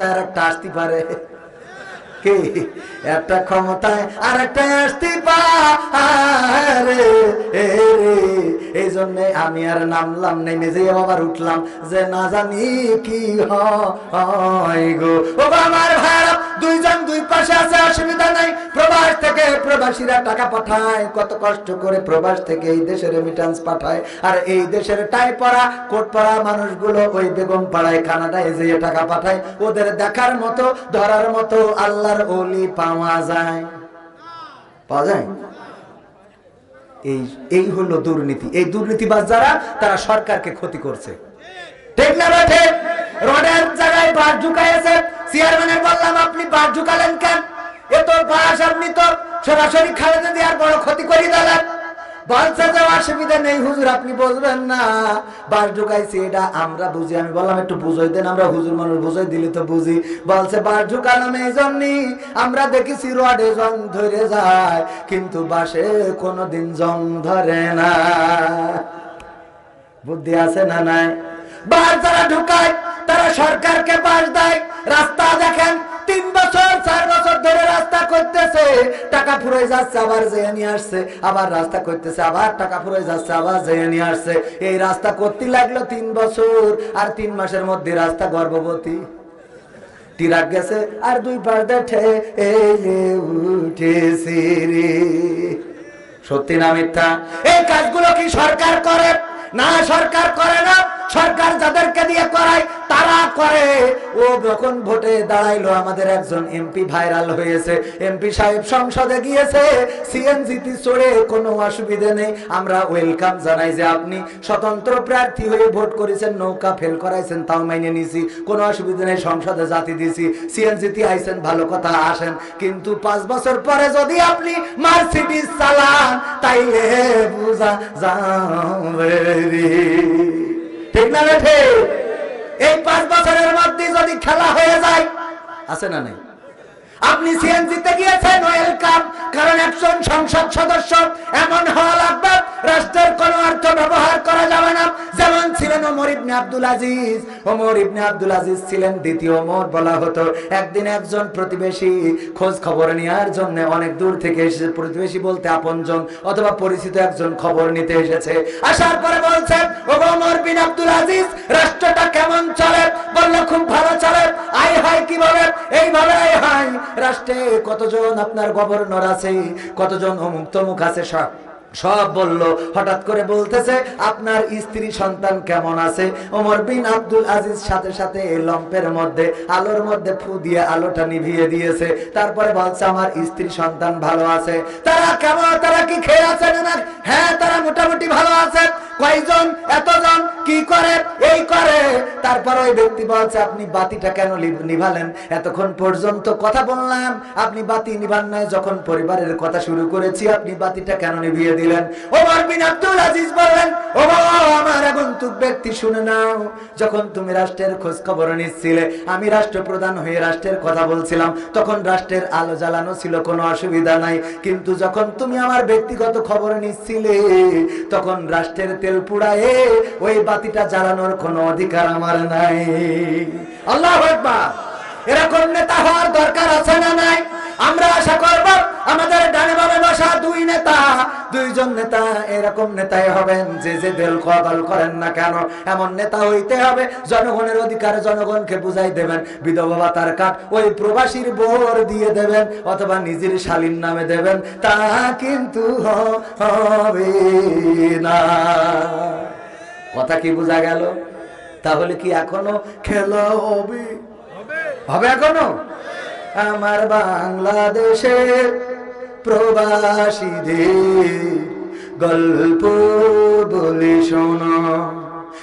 তার কাটতে পারে একটা ক্ষমতায় আর একটা আসতে পারে। এই জন্য আমি আর নামলাম নেমে যে আবার উঠলাম যে না জানি কি হয় গো। আমার ভাইরা দুইজন দুই পাশে আছে, অসুবিধা নাই। প্রবাস থেকে প্রবাসীরা টাকা পাঠায়, কত কষ্ট করে প্রবাস থেকে এই দেশের রেমিটেন্স পাঠায়। আর এই দেশের টাই পড়া কোট পড়া মানুষগুলো ওই বেগম পাড়ায় কানাডায় যে টাকা পাঠায়। ওদের দেখার মতো, ধরার মতো আল্লাহর ওলি পাওয়া যায়। পাওয়া যায়? এই এই হলো দুর্নীতি। এই দুর্নীতিবাজ যারা, তারা সরকারকে ক্ষতি করছে। ঠিক না ঠিক? রোডের জায়গায় বাস ঝুঁকাইছে চেয়ারম্যানের বললাম, আপনি বাস ঝুঁকালেন কেন? এ তো বাস আপনি তো সরাসরি খালেদা আর বড় ক্ষতি করে দিলেন। বলছে যে অসুবিধা নেই, হুজুর আপনি না। বাস ঢুকাইছি, এটা আমরা বুঝি, আমি বললাম, একটু বুঝাই দেন, আমরা হুজুর মানুষ বুঝাই দিলে তো বুঝি। বলছে, বাস আমরা দেখেছি রডে জং ধরে যায়, কিন্তু বাসে কোনোদিন জং ধরে না। বুদ্ধি আছে না নাই? বাস যারা ঢুকায়, তারা সরকারকে বাস দেয়। রাস্তা দেখেন, তিন বছর ধরে রাস্তা করতেছে, টাকা ফুরাই যাচ্ছে, আবার যেয়ে নিয়ে আসছে, আবার রাস্তা করতেছে, আবার টাকা ফুরাই যাচ্ছে, আবার যেয়ে নিয়ে আসছে। এই রাস্তা করতে লাগল তিন বছর, আর তিন মাসের মধ্যে রাস্তা গর্ভবতী। টিরাক গেছে, আর দুই পাশ উঠেছে সত্যি না মিথ্যা? এই কাজগুলো কি সরকার করে? না সরকার করে না, সরকার যাদেরকে দিয়ে করায়, তারা করে। ও যখন ভোটে দাঁড়াইলো, আমাদের একজন এমপি ভাইরাল হয়েছে। এমপি সাহেব সংসদে গিয়েছে, সিএনজিতে চড়ে কোনো অসুবিধে নেই। আমরা ওয়েলকাম জানাই যে আপনি স্বতন্ত্র প্রার্থী হয়ে ভোট করেছেন, নৌকা ফেল করাইছেন, তাও মাইনে নিছি। কোনো অসুবিধা নেই, সংসদে জাতি দিছি। সিএনজিতে আইছেন, ভালো কথা, আসেন। কিন্তু পাঁচ বছর পরে যদি আপনি মার্সিডিজ চালান, তাইলে বুঝা যাবে। রে। ঠিক না বেঠে এই পাঁচ বছরের মধ্যে যদি খেলা হয়ে যায়, আছে না নাই আপনি সিএনজিতে গিয়েছেন ওয়েলকাম কারণ একজন সংসদ সদস্য এমন হওয়া লাগবে, রাষ্ট্রের কোন অর্থ ব্যবহার করা যাবে না। যেমন ছিলেন ওমর ইবনে আব্দুল আজিজ। ওমর ইবনে আব্দুল আজিজ ছিলেন দ্বিতীয় ওমর বলা হতো। একদিন একজন প্রতিবেশী খোঁজ খবর নেওয়ার জন্য অনেক দূর থেকে এসেছে। প্রতিবেশী বলতে আপনজন অথবা পরিচিত একজন খবর নিতে এসেছে। আসার পরে বলছে ওমর বিন আব্দুল আজিজ, রাষ্ট্রটা কেমন চলে? বলল, খুব ভালো চলে। আই হয় কীভাবে এইভাবে হয়। রাষ্ট্রে কতজন আপনার গভর্নর আছে? কতজন অমুক তমুক আছে সব? সব বলল, হঠাৎ করে বলতেছে, আপনার স্ত্রী সন্তান কেমন আছে? ওমর বিন আব্দুল আজিজ সাথে সাথে এই লম্পের মধ্যে, আলোর মধ্যে ফু দিয়ে আলোটা নিভিয়ে দিয়েছে। তারপরে বলছে, আমার স্ত্রী সন্তান ভালো আছে। তারা কেমন? তারা কি খেয়ে আছে না হ্যাঁ তারা মোটামুটি ভালো আছে। কয়জন? এতজন? কি করে? এই করে? তারপর ওই ব্যক্তি বলছে, আপনি বাতিটা কেন নিভালেন? এতক্ষণ পর্যন্ত কথা বললাম। আপনি বাতি নিভান নাই। যখন পরিবারের কথা শুরু করেছি, আপনি বাতিটা কেন নিভিয়ে দিলেন। ওমর বিন আব্দুল আজিজ বললেন ও আমার আগন্তুক ব্যক্তি শুনে নাও, যখন তুমি রাষ্ট্রের খোঁজ খবর নিচ্ছিলে, আমি রাষ্ট্রপ্রধান হয়ে রাষ্ট্রের কথা বলছিলাম, তখন রাষ্ট্রের আলো জ্বালানো ছিল, কোনো অসুবিধা নাই। কিন্তু যখন তুমি আমার ব্যক্তিগত খবর নিচ্ছিলে, তখন রাষ্ট্রের তেল পুড়ায়ে ওই বাতিটা জ্বালানোর কোনো অধিকার আমার নাই। আল্লাহ এরকম নেতা হওয়ার দরকার আছে না নাই? আমরা আশা করব আমাদের ডানে বামে বসা দুই নেতা দুইজন নেতা এরকম নেতাই হবেন যে যে দল দল করেন না কেন? এমন নেতা হইতে হবে জনগণের অধিকার জনগণকে বুঝাই দেবেন বিধবা ভাতার কাঠ ওই প্রবাসীর বোর দিয়ে দেবেন অথবা নিজের শালীন নামে দেবেন তা কিন্তু হবে না। কথা কি বোঝা গেল? তাহলে কি এখনও খেলা হবে। হবে এখনও? আমার বাংলাদেশে প্রবাসীদের গল্প বলে শোনো।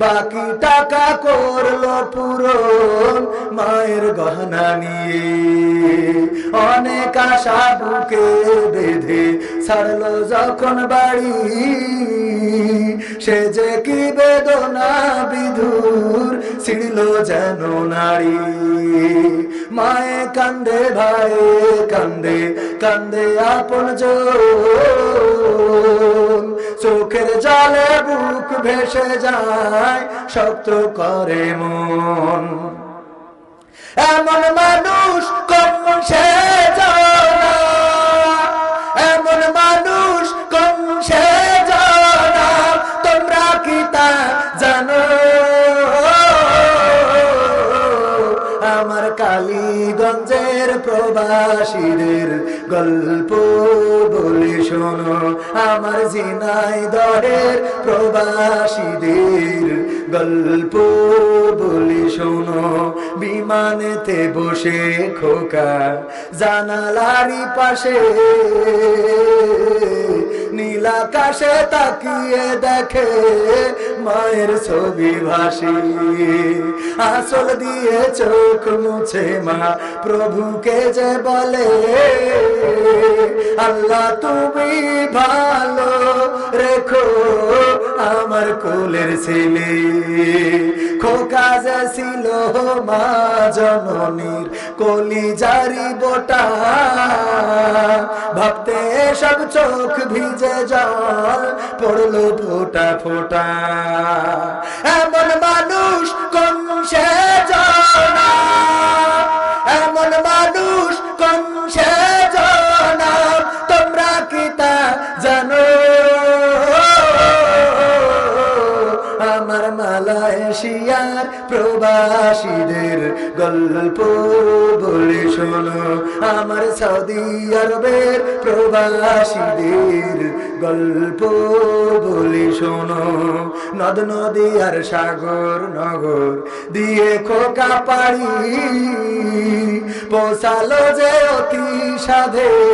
বাকি টাকা করল পূরণ মায়ের গহনা নিয়ে। অনেক আশা বুকে বেঁধে ছাড়লো যখন বাড়ি। সে যে কি বেদনা বিধুর ছিড়ল যেন নারী। মায়ে কান্দে ভাই কান্দে কান্দে আপন চোখের জলে বুক ভেসে যায়, শক্ত করে মন। এমন মানুষ কম সে এমন মানুষ কম সে তোমরা কি তা জানো? আমার কালীগঞ্জের প্রবাসীদের গল্প। শোনো আমার জিনাই দরের প্রবাসীদের গল্প বলি শোনো। বিমানেতে বসে খোকা জানালারি পাশে। নীলাকাশে তাকিয়ে দেখে মায়ের ছবি ভাসি। আসল দিয়ে চোখ মুছে মা প্রভুকে যে বলে, আল্লাহ তুমি ভালো রেখো আমার কোলের ছেলে। খোকা যে ছিল মা জননীর কলি জারি বোটা। ভাবতে সব চোখ ভিজে জল পড়ল ফোটা ফোটা। এমন মানুষ কোন সে জানা প্রবাসীদের গল্প বলে শোনো। আমার সৌদি আরবের প্রবাসীদের গল্প বলে শোনো। নদ নদী আর সাগর নগর দিয়ে খোকা পাড়ি, পৌঁছালো যে অতি সাধের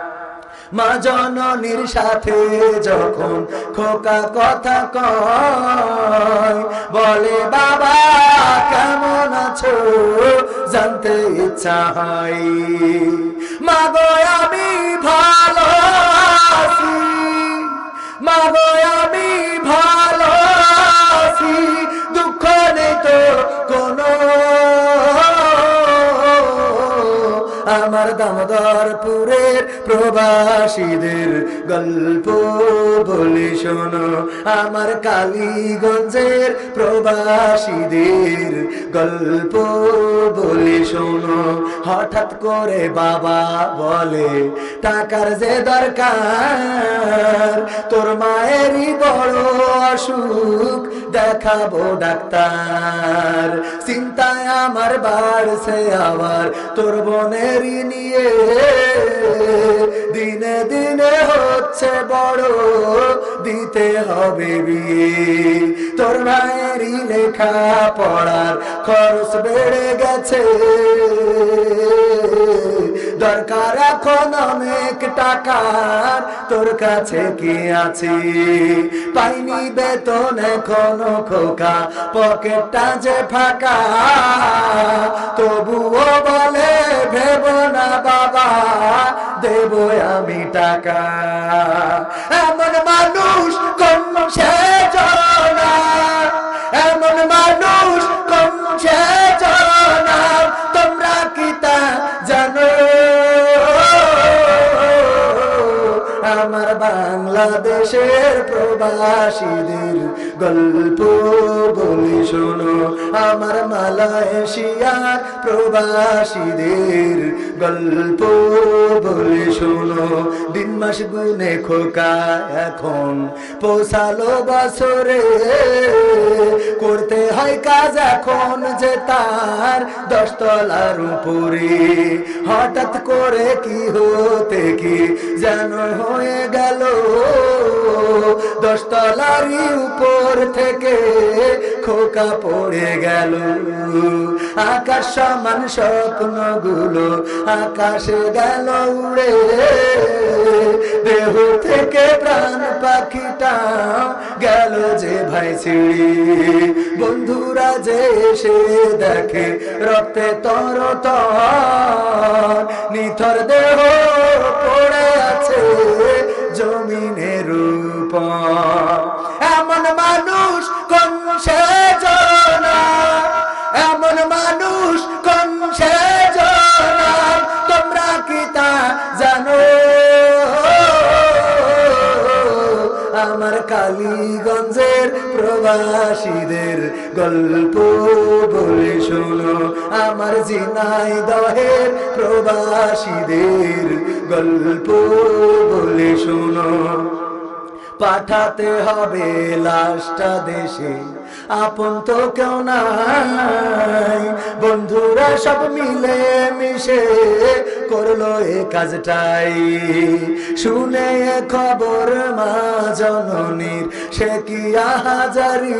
মা জননীর সাথে যখন খোকা কথা কয়, বলে, বাবা, কেমন আছো? জানতে ইচ্ছা হয়। মা গো আমি ভালো আছি। মা গো আমি ভালো আছি। আমার দামোদরপুরের প্রবাসীদের গল্প বলি শোনো। আমার কালীগঞ্জের প্রবাসীদের গল্প বলি শোনো। হঠাৎ করে বাবা বলে, টাকার যে দরকার, তোর মায়েরই বড় অসুখ দেখাবো ডাক্তার। চিন্তায় আমার বাড়ছে আবার, তোর বোনেরই নিয়ে দিনে দিনে হচ্ছে বড়, দিতে হবে বিয়ে। তোর মায়েরই লেখা পড়ার খরচ বেড়ে গেছে। দরকার এখন অনেক টাকার। তোর কাছে কি আছে? পাইনি বেতন এখনও খোকা, পকেটটা যে ফাঁকা। তবুও বলে, ভেব না বাবা, দেব আমি টাকা। এমন মানুষ কম সে বাংলাদেশের প্রবাসীদের গল্প বলি শোনো। আমার মালয়েশিয়ার প্রবাসীদের গল্প বলি শোনো। দিন মাস গুনে খোকা এখন, পোষালো বছরে। করতে হয় কাজ এখন যে তার দশতলার উপরে। হঠাৎ করে কি হতে কি যেন হয়ে গেল। দশতলারই উপর থেকে খোকা পড়ে গেল। আকাশ সমান স্বপ্নগুলো আকাশে গেল উড়ে। দেহ থেকে প্রাণ পাখিটা গেল যে ভাই ছিড়ি বন্ধুরা যে এসে দেখে রক্তে তর তর নিথর দেহ পড়ে আছে জমিনের উপর। আমার কালীগঞ্জের প্রবাসীদের গল্প বলে শোনো। আমার জিনাই দহের প্রবাসীদের গল্প বলে শোনো। পাঠাতে হবে লাশটা দেশে। আপন তো কেউ নাই। বন্ধুরা সব মিলে মিশে করল এ কাজটাই। শুনে খবর মা জননীর, সে কি আহাজারি?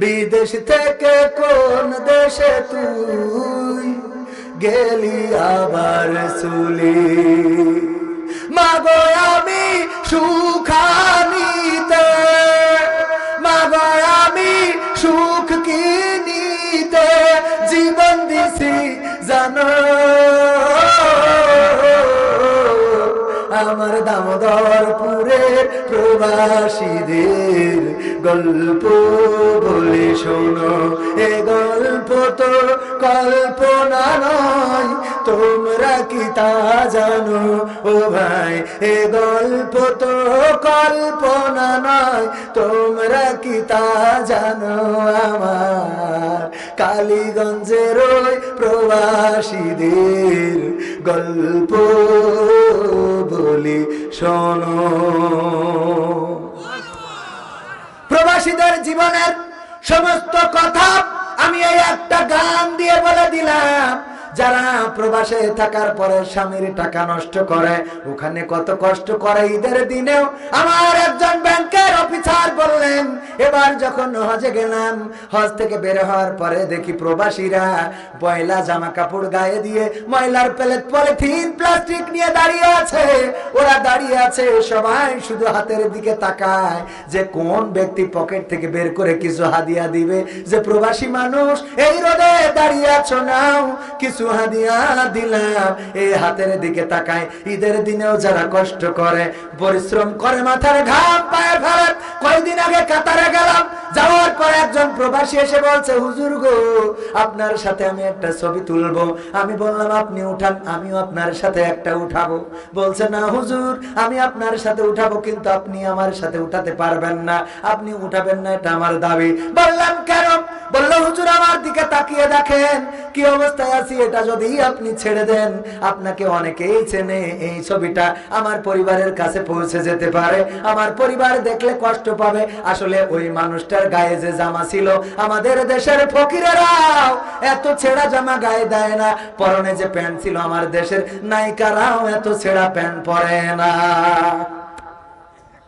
বিদেশ থেকে কোন দেশে তুই গেলি আবার চুলি? মাগো আমি সুখানিতে, মাগো আমি সুখ কিনিতে জীবন দিছি জানো। আমার দামোদরপুরের প্রবাসীদের গল্প বলে শোনো। এ গল্প তো কল্পনা নয়, তোমরা কি তা জানো? ও ভাই, এ গল্প তো কল্পনা নয়, তোমরা কি তা জানো? আমার কালীগঞ্জের ওই প্রবাসীদের গল্প বলি, শোনো। প্রবাসীদের জীবনের সমস্ত কথা আমি এই একটা গান দিয়ে বলে দিলাম যারা প্রবাসে থাকার পরে স্বামীর টাকা নষ্ট করে, ওখানে কত কষ্ট করে ঈদের দিনেও। আমার একজন ব্যাংকের অফিসার বললেন, এবার যখন হজে গেলাম, হজ থেকে বের হওয়ার পরে দেখি প্রবাসীরা পয়লা জামা কাপড় গায়ে দিয়ে ময়লার প্লেট, পলিথিন, প্লাস্টিক নিয়ে দাঁড়িয়ে আছে। ওরা দাঁড়িয়ে আছে, সবাই শুধু হাতের দিকে তাকায় যে কোন ব্যক্তি পকেট থেকে বের করে কিছু হাদিয়া দিবে, যে প্রবাসী মানুষ, এই রোদে দাঁড়িয়ে আছো নাও, কিছু হাদিয়া দিলাম। এই হাতের দিকে তাকায়, ঈদের দিনেও যারা কষ্ট করে, পরিশ্রম করে, মাথার ঘাম কয়দিন আগে কাতারে গেলাম। যাওয়ার পর একজন প্রবাসী এসে বলছে, হুজুর গো, আপনার সাথে আমি একটা ছবি তুলবো। আমি বললাম, আপনি উঠান, আমিও আপনার সাথে একটা উঠাবো। বলছে, না হুজুর, আমি আপনার সাথে উঠাবো, কিন্তু আপনি আমার সাথে উঠাতে পারবেন না। আপনি উঠাবেন না, এটা আমার দাবি। বললাম, কেন? বলল, হুজুর, আমার দিকে তাকিয়ে দেখেন। কি অবস্থায় আছি এটা যদি আপনি ছেড়ে দেন, আপনাকে অনেকেই চেনে। এই ছবিটা আমার পরিবারের কাছে পৌঁছে যেতে পারে। আমার পরিবার দেখলে কষ্ট পাবে। আসলে ওই মানুষটার গায়ে যে জামা ছিল, আমাদের দেশের ফকিরেরাও এত ছেঁড়া জামা গায়ে দেয় না। পরনে যে প্যান্ট ছিল আমার দেশের নায়িকারাও এত ছেঁড়া প্যান্ট পরে না।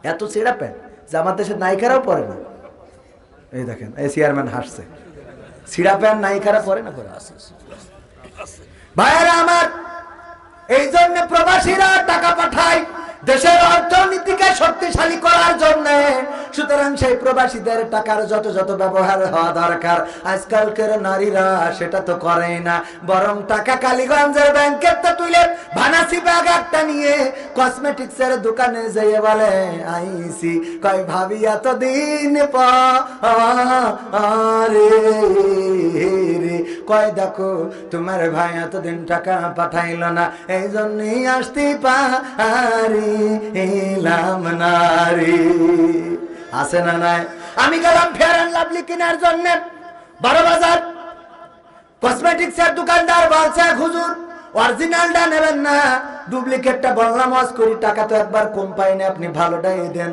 এত ছেঁড়া প্যান্ট যে আমার দেশের নায়িকারাও পরে না। এই দেখেন, এই চেয়ারম্যান হাসছে। সিরা প্যান নাই খারাপ পরে না পরে? ভাইয়েরা আমার, এই জন্য প্রবাসীরা টাকা পাঠায়। দেশের অর্থনীতিকে শক্তিশালী করার জন্য। সুতরাং সেই প্রবাসীদের টাকার যত যত ব্যবহার হওয়া দরকার, আজকালকার নারীরা সেটা তো করেই না। বরং টাকা কালীগঞ্জের ব্যাংকের তো তুলে ভানাসি ব্যাগ একটা নিয়ে কসমেটিক্স এর দোকানে যেয়ে বলে, আইসি কয় ভাবি এতদিন পরে কয় দেখো, তোমার ভাই এতদিন টাকা পাঠাইল না, এই জন্যই আসতে পারি এলাম নারী। আছে না নাই? আমি গেলাম ফেয়ার অ্যান্ড লাভলি কেনার জন্য। বারো বাজার। কসমেটিক্স এর দোকানদার বলছে, হুজুর অরিজিনালটা নেবেন না। ডুপ্লিকেটটা বললাম ওয়াজ করি, টাকা তো একবার কম পাইনি, আপনি ভালোটাই দেন।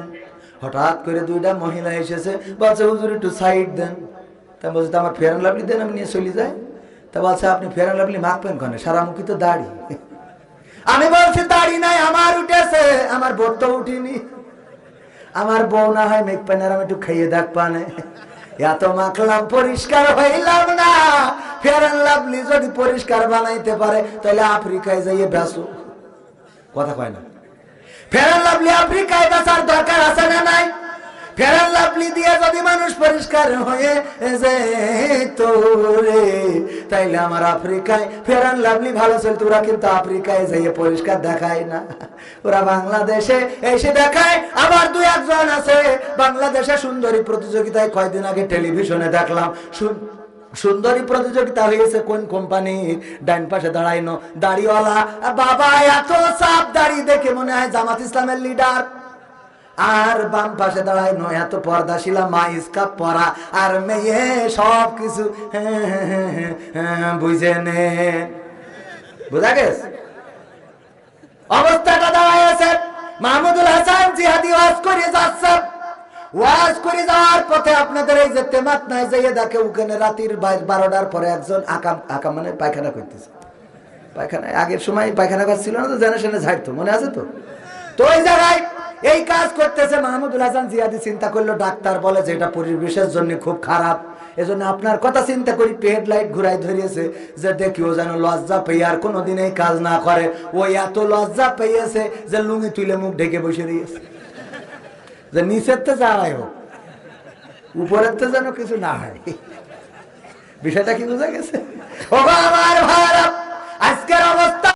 হঠাৎ করে দুইটা মহিলা এসেছে, বলছে, হুজুর, একটু সাইড দেন। তা বলছে, তো আমার ফেয়ার লাভলি দেন, আমি নিয়ে চলে যাই। তা বলছে, আপনি ফেয়ার লাভলি মাখবেন কেন? সারামুখী তো দাড়ি। আমি বলছি, দাড়ি নাই, আমার উঠেছে। আমার বোট তো উঠিনি। আমার বউ না হয় মেঘ পানের, আমি একটু খাইয়ে দেখ পানে। এত মাখলাম, পরিষ্কার হইলাম না। ফেয়ার লাভলি যদি পরিষ্কার বানাইতে পারে, তাহলে আফ্রিকায় যাইয়ে বেসো কথা কয় না। ফেয়ার লাভলি, আফ্রিকায় বেসার দরকার আছে না নাই? ফেরান লাভলি দিয়ে যদি মানুষ পরিষ্কার হয়ে যেত রে, তাইলে আমার আফ্রিকায় ফেরান লাভলি ভালো চলতো ওরা কিন্তু আফ্রিকায় যাইয়ে পরিষ্কার দেখায় না। ওরা বাংলাদেশে এসে দেখায়, আবার দু একজন আছে। বাংলাদেশে সুন্দরী প্রতিযোগিতায় কয়দিন আগে টেলিভিশনে দেখলাম সুন্দরী প্রতিযোগিতা হয়েছে কোন কোম্পানি? ডাইন পাশে দাঁড়াইনো, দাড়িওয়ালা, বাবা, এত সাপ দাড়ি দেখে মনে হয় জামাত ইসলামের লিডার আর বাম পাশে দাঁড়ায় নয় এত পর্দাশিলা মা ইসকা পরা। আর মেয়ে সব কিছু বুঝে নে। বুঝা গেছে? অবস্থাটা দাঁড়ায় মাহমুদুল হাসান জিহাদি ওয়াজ করে যাচ্ছে। ওয়াজ করে যাওয়ার পথে আপনাদের এই যে তেমাত নাই যাইয়ে দেখে ওখানে রাতির বারোটার পরে একজন আকাম আকাম মানে পায়খানা করতেছে। পায়খানা আগের সময় পায়খানা কাজ ছিল না তো, জেনে শুনে ঝাড়তো, মনে আছে তো? তো ওই জায়গায় এই কাজ করতেছে মাহমুদুল হাসান জিয়াদি, চিন্তা করল ডাক্তার বলে যে এটা পরিবেশের জন্য খুব খারাপ। এজন্য আপনার কথা চিন্তা করি পেড লাইট ঘুরাই ধরিয়েছে যে দেখি ও যেন লজ্জা পেয়ে আর কোনোদিন এই কাজ না করে। ও এত লজ্জা পেয়েছে যে লুঙ্গি তুলে মুখ ঢেকে বসে দিয়েছে। যে নিচের তো যাওয়াই হোক, উপরের তো যেন কিছু না হয়। বিষয়টা কি বোঝা গেছে? আজকের অবস্থা